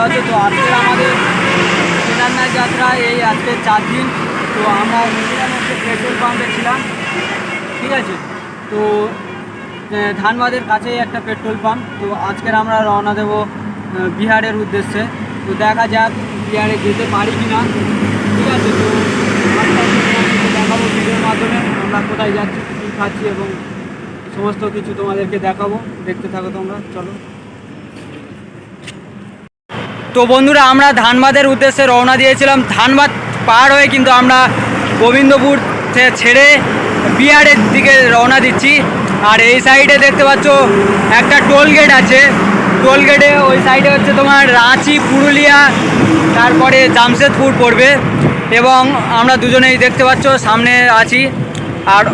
ভালো আছে তো আজকের আমাদের কেদারনাথ যাত্রা, এই আজকে চার দিন। তো আমরা হচ্ছে পেট্রোল পাম্পে ছিলাম। ঠিক আছে? তো ধানবাদের কাছেই একটা পেট্রোল পাম্প তো আজকের আমরা রওনা দেবো বিহারের উদ্দেশ্যে। তো দেখা যাক, বিহারে যেতে পারি কি না ঠিক আছে? তো দেখাবো ভিডিওর মাধ্যমে। আমরা কোথায় যাচ্ছি, কী খাচ্ছি এবং সমস্ত কিছু তোমাদেরকে দেখাবো। দেখতে থাকো তোমরা। চলো। তো বন্ধুরা, আমরা ধানবাদের উদ্দেশ্যে রওনা দিয়েছিলাম। ধানবাদ পার হয়ে কিন্তু আমরা গোবিন্দপুর ছেড়ে বিহারের দিকে রওনা দিচ্ছি। আর এই সাইডে দেখতে পাচ্ছ, একটা টোল গেট আছে। টোল গেটে ওই সাইডে হচ্ছে তোমার রাঁচি, পুরুলিয়া, তারপরে জামশেদপুর পড়বে। এবং আমরা দুজনেই দেখতে পাচ্ছ, সামনে আছি। আর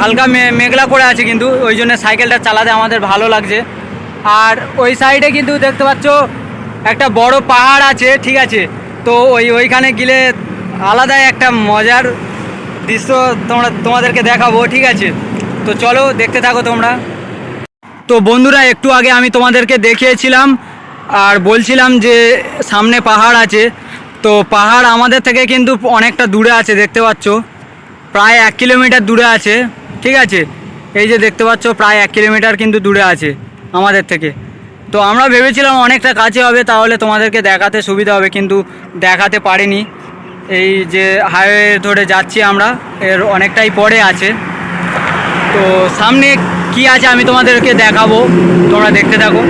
হালকা মেঘলা করে আছে কিন্তু, ওই জন্য সাইকেলটা চালাতে আমাদের ভালো লাগছে। আর ওই সাইডে কিন্তু দেখতে পাচ্ছ একটা বড় পাহাড় আছে, ঠিক আছে? তো ওই, ওইখানে গেলে আলাদাই একটা মজার দৃশ্য তোমরা, তোমাদেরকে দেখাবো, ঠিক আছে? তো চলো, দেখতে থাকো তোমরা। তো বন্ধুরা, একটু আগে আমি তোমাদেরকে দেখিয়েছিলাম আর বলছিলাম যে সামনে পাহাড় আছে। তো পাহাড় আমাদের থেকে কিন্তু অনেকটা দূরে আছে, দেখতে পাচ্ছ। প্রায় এক কিলোমিটার দূরে আছে, ঠিক আছে? এই যে দেখতে পাচ্ছ, প্রায় এক কিলোমিটার কিন্তু দূরে আছে আমাদের থেকে। তো আমরা ভেবেছিলাম অনেকটা কাছে হবে, তাহলে তোমাদেরকে দেখাতে সুবিধা হবে, কিন্তু দেখাতে পারিনি। এই যে হাইওয়ে ধরে যাচ্ছি আমরা, এর অনেকটাই পরে আছে। তো সামনে কি আছে আমি তোমাদেরকে দেখাবো, তোমরা দেখতে থাকো।